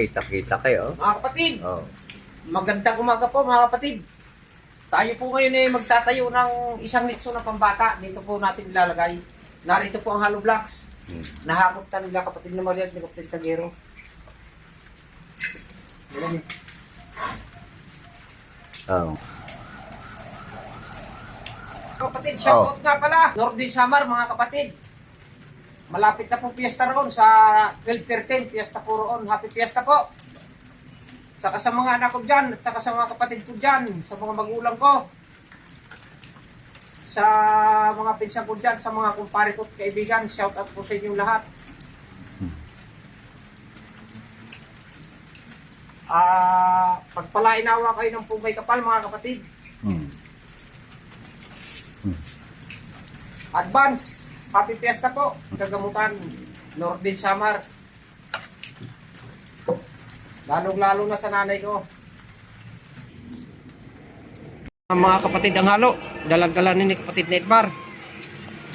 Kita-kita kayo. Mga kapatid, Oh. magandang umaga po mga kapatid. Tayo po ngayon ay magtatayo ng isang litso na pambata. Dito po natin ilalagay. Narito po ang hollow blocks. Hmm. Nahakot na nila kapatid na Maria at ni kapatid Tagero. Oh. Kapatid, shout out nga pala. Northern Samar mga kapatid. Malapit na po piyesta roon sa 12.13. Piyesta po roon. Happy piyesta po. Saka sa mga anak ko dyan, at saka sa mga kapatid ko dyan, sa mga magulang ko, sa mga pinsan ko dyan, sa mga kumpare ko at kaibigan, shout out po sa inyong lahat. Ah, pagpalain nawa kayo ng pugay kapal mga kapatid. Hmm. Advance, happy fiesta po. Kagamutan, Nordin Samar. Lalong-lalo na sa nanay ko. Mga kapatid ang halo, dalagdalan ni kapatid Nedmar.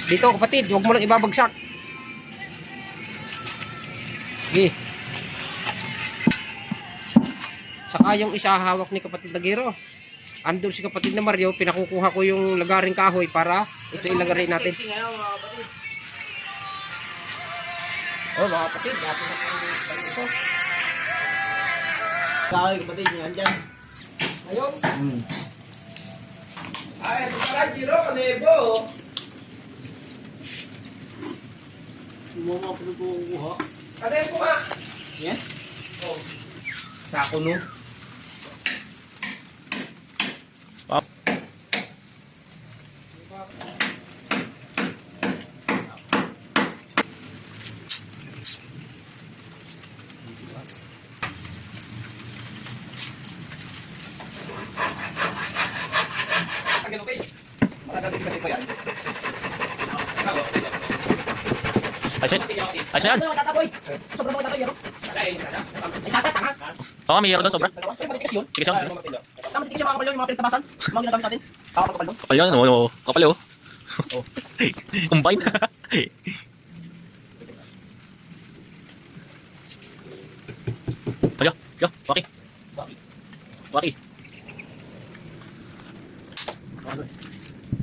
Dito kapatid, huwag mo lang ibabagsak. Sige. Saka yung isa hawak ni kapatid Lagiro. Andun si kapatid na Mario, pinakukuha ko yung lagaring kahoy para ito ilagay natin. Oh, mga kapatid, dati na ito. Kaway kapatid niyan dyan. Ayun. Hmm. Ay, ito pala, Giro, kanebo. Mo mga pinagkukuha. Kanebo nga. Yan? Oh. Sako no? Kasi pa yan. Ano? Sobrang mga tataboy, Giro. Ay, tata, tanga. Oo, may hero doon sobra. Ay, matikas yun. Tigas yun. Tama, matikas yung mga kapal yun, yung mga pinagtabasan. Mga ginagamit natin. Kapal kapal doon. Kapal yan. Oo, oo. Kapal oh. Combine. Ayo, yo, waki. Waki.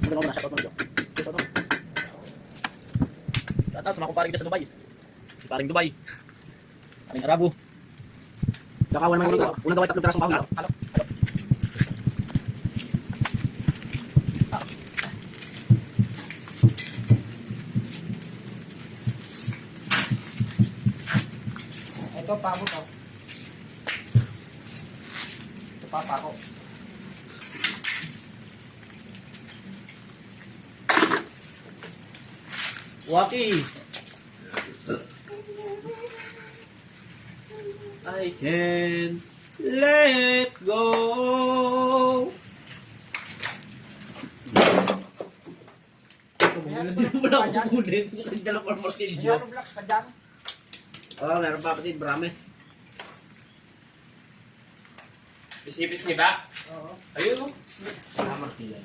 Ano ba nasa kapatid mo? Tatas, mga kumparing sa Dubai. Si paring Dubai. Paring Arabo. Kakawan naman yung unang gawin tatlong pirasong bahon. Halo, halo. Ito, pako to. Ito pa, pako. Waki. I can let go. Hindi mo na ako kukunin. Kasi dalawang martilyo. Ayan, blocks ka dyan. Oo, meron pa kapatid. Marami. Pisipis ni ba? Oo. Ayun oh. Ah, martilyo.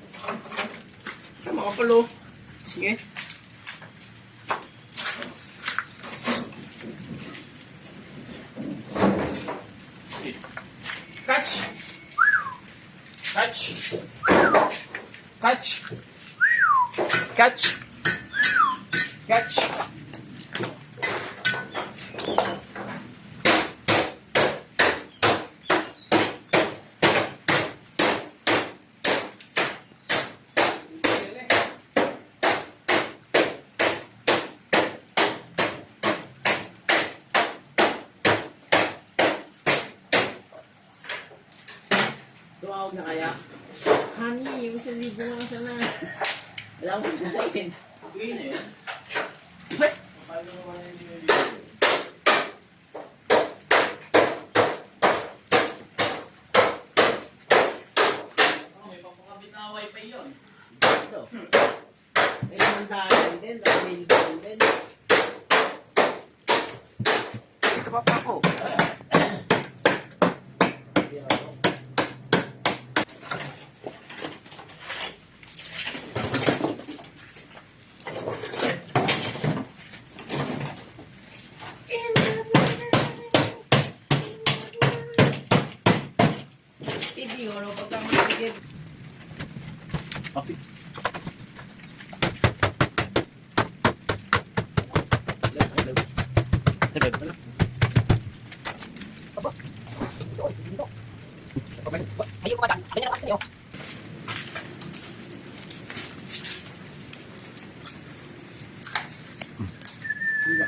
Ay, mga palo. Sige. Cate. Cate. Cate. Cate. Cate. Tumawag na kaya. Honey, yung isang libo nga sana. Wala akong kukunin. Uwi na yun. May pagkakabit na wifi yun. Ito. May naman tayo din. Libo din. Ito pa pa ako. ano pagka maligid. Papi. Sige. Ayaw ko madang. Ganyan naman kayo. Hindi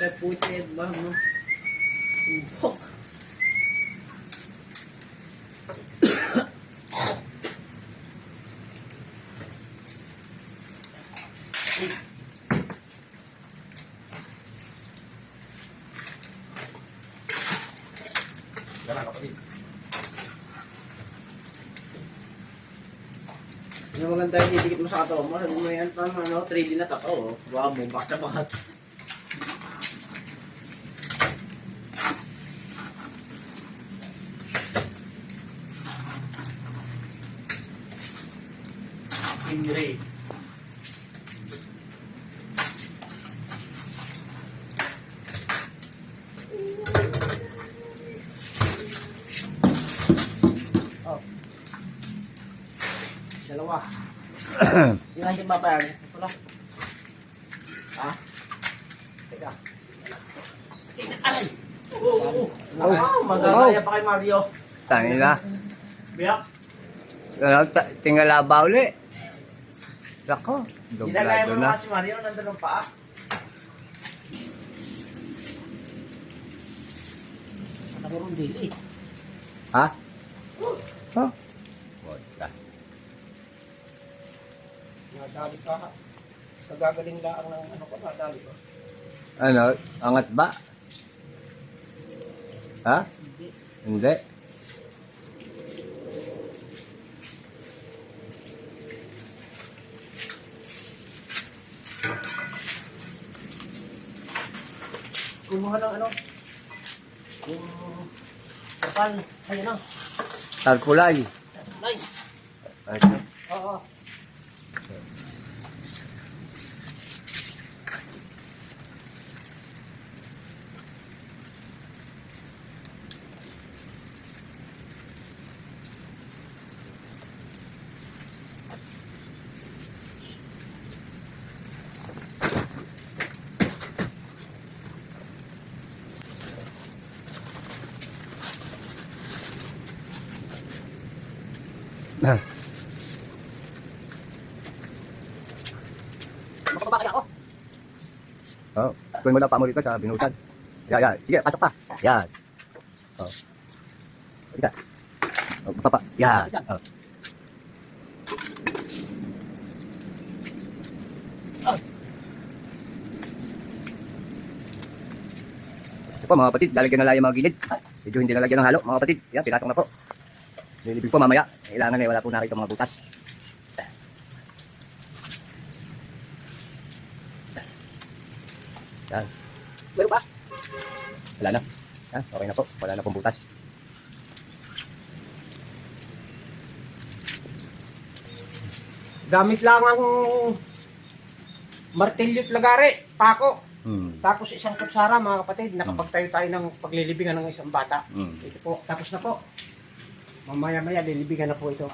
kay puti ba mo? Tubok. Ano maganda yung didikit mo sa katawan mo? Sabi mo yan, tama, ano, 3D na tato, oh. Baka mo, baka baka. Ingray. Dalawa. Yung nandiyan ba pa yan? Wala. Ha? Teka. Ay! Oo, oo. Oh, magagaya pa kay Mario. Tangin na. Biyak. Ano, ta- tingala ba uli? Lako, Ginagaya doblado mo na. na si Mario, nandun ang paa. Nagurong dili. Ha? Oh. Nadali ka. Sa gagaling lang ng ano ko, nadali ko. Ano, angat ba? Ha? Hindi. Kumuha ng ano. Yung... Kapal. Ayun na. Tarkulay. Nay. Makapabakay ako. Oh, mo na pa mo rito sa binutan. Yan, yan. Sige, pasok pa. Yan. Oh. Sige. Oh, papa. Yan. Oh. Po mga kapatid, lalagyan na lang yung mga gilid. Medyo hindi nalagyan ng halo mga kapatid. Yan, pinatong na po. Lilibig po mamaya. Kailangan eh, wala po nakita mga butas. Yan. Meron ba? Wala na. Yan, okay na po. Wala na pong butas. Gamit lang ang martilyo at lagari, pako. Hmm. Tapos isang kutsara mga kapatid, nakapagtayo tayo ng paglilibingan ng isang bata. Hmm. Ito po, tapos na po. Mamaya-maya, lilibigan na po ito.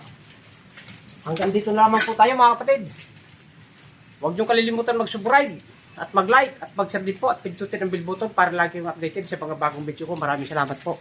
Hanggang dito lamang po tayo mga kapatid. Huwag niyong kalilimutan mag-subscribe at mag-like at mag-share din po at pindutin ang bell button para lagi updated sa mga bagong video ko. Maraming salamat po.